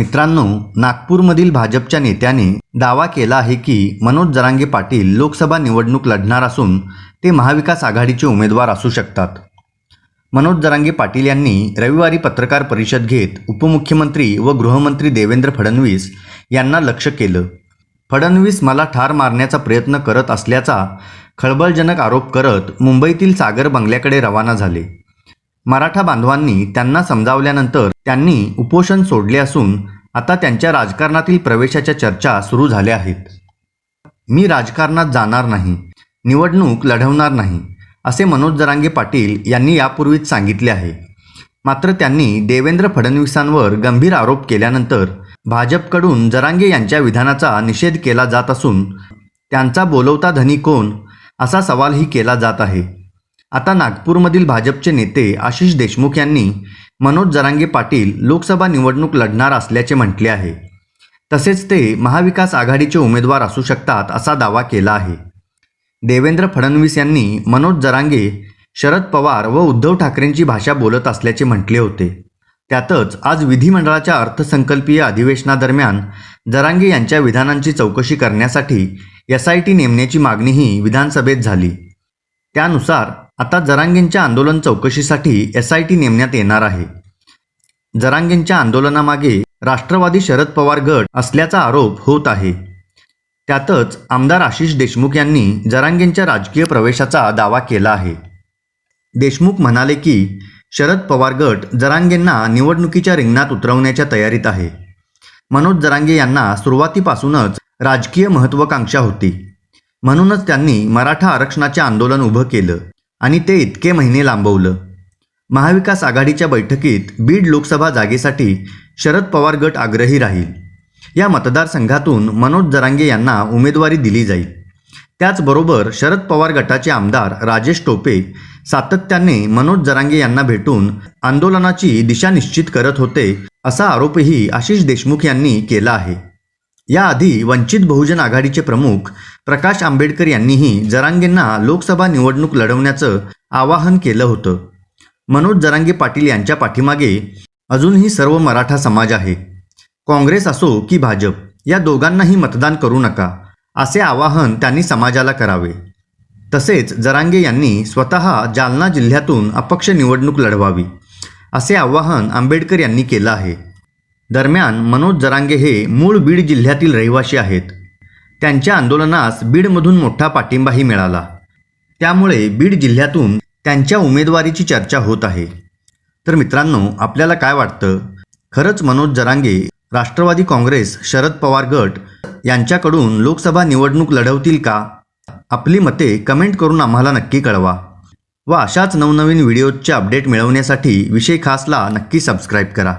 मित्रांनो नागपूरमधील भाजपच्या नेत्याने दावा केला आहे की मनोज जरांगे पाटील लोकसभा निवडणूक लढणार असून ते महाविकास आघाडीचे उमेदवार असू शकतात. मनोज जरांगे पाटील यांनी रविवारी पत्रकार परिषद घेत उपमुख्यमंत्री व गृहमंत्री देवेंद्र फडणवीस यांना लक्ष केलं. फडणवीस मला ठार मारण्याचा प्रयत्न करत असल्याचा खळबळजनक आरोप करत मुंबईतील सागर बंगल्याकडे रवाना झाले. मराठा बांधवांनी त्यांना समजावल्यानंतर त्यांनी उपोषण सोडले असून आता त्यांच्या राजकारणातील प्रवेशाच्या चर्चा सुरू झाल्या आहेत. मी राजकारणात जाणार नाही निवडणूक लढवणार नाही असे मनोज जरांगे पाटील यांनी यापूर्वीच सांगितले आहे. मात्र त्यांनी देवेंद्र फडणवीसांवर गंभीर आरोप केल्यानंतर भाजपकडून जरांगे यांच्या विधानाचा निषेध केला जात असून त्यांचा बोलवता धनी कोण असा सवालही केला जात आहे. आता नागपूरमधील भाजपचे नेते आशिष देशमुख यांनी मनोज जरांगे पाटील लोकसभा निवडणूक लढणार असल्याचे म्हटले आहे. तसेच ते महाविकास आघाडीचे उमेदवार असू शकतात असा दावा केला आहे. देवेंद्र फडणवीस यांनी मनोज जरांगे शरद पवार व उद्धव ठाकरेंची भाषा बोलत असल्याचे म्हटले होते. त्यातच आज विधिमंडळाच्या अर्थसंकल्पीय अधिवेशनादरम्यान जरांगे यांच्या विधानांची चौकशी करण्यासाठी एस आय टी नेमण्याची मागणीही विधानसभेत झाली. त्यानुसार आता जरांगेंच्या आंदोलन चौकशीसाठी एस आय टी नेमण्यात येणार आहे. जरांगेंच्या आंदोलनामागे राष्ट्रवादी शरद पवार गट असल्याचा आरोप होत आहे. त्यातच आमदार आशिष देशमुख यांनी जरांगेंच्या राजकीय प्रवेशाचा दावा केला आहे. देशमुख म्हणाले की शरद पवार गट जरांगेंना निवडणुकीच्या रिंगणात उतरवण्याच्या तयारीत आहे. मनोज जरांगे यांना सुरुवातीपासूनच राजकीय महत्त्वाकांक्षा होती. म्हणूनच त्यांनी मराठा आरक्षणाचे आंदोलन उभं केलं आणि ते इतके महिने लांबवलं. महाविकास आघाडीच्या बैठकीत बीड लोकसभा जागेसाठी शरद पवार गट आग्रही राहील. या मतदारसंघातून मनोज जरांगे यांना उमेदवारी दिली जाईल. त्याचबरोबर शरद पवार गटाचे आमदार राजेश टोपे सातत्याने मनोज जरांगे यांना भेटून आंदोलनाची दिशा निश्चित करत होते असा आरोपही आशिष देशमुख यांनी केला आहे. याआधी वंचित बहुजन आघाडीचे प्रमुख प्रकाश आंबेडकर यांनीही जरांगेंना लोकसभा निवडणूक लढवण्याचं आवाहन केलं होतं. मनोज जरांगे पाटील यांच्या पाठीमागे अजूनही सर्व मराठा समाज आहे. काँग्रेस असो की भाजप या दोघांनाही मतदान करू नका असे आवाहन त्यांनी समाजाला करावे. तसेच जरांगे यांनी स्वतः जालना जिल्ह्यातून अपक्ष निवडणूक लढवावी असे आवाहन आंबेडकर यांनी केलं आहे. दरम्यान मनोज जरांगे हे मूळ बीड जिल्ह्यातील रहिवासी आहेत. त्यांच्या आंदोलनास बीडमधून मोठा पाठिंबाही मिळाला. त्यामुळे बीड जिल्ह्यातून त्यांच्या उमेदवारीची चर्चा होत आहे. तर मित्रांनो आपल्याला काय वाटतं? खरंच मनोज जरांगे राष्ट्रवादी काँग्रेस शरद पवार गट यांच्याकडून लोकसभा निवडणूक लढवतील का? आपली मते कमेंट करून आम्हाला नक्की कळवा. व अशाच नवनवीन व्हिडिओजचे अपडेट मिळवण्यासाठी विषय खासला नक्की सबस्क्राईब करा.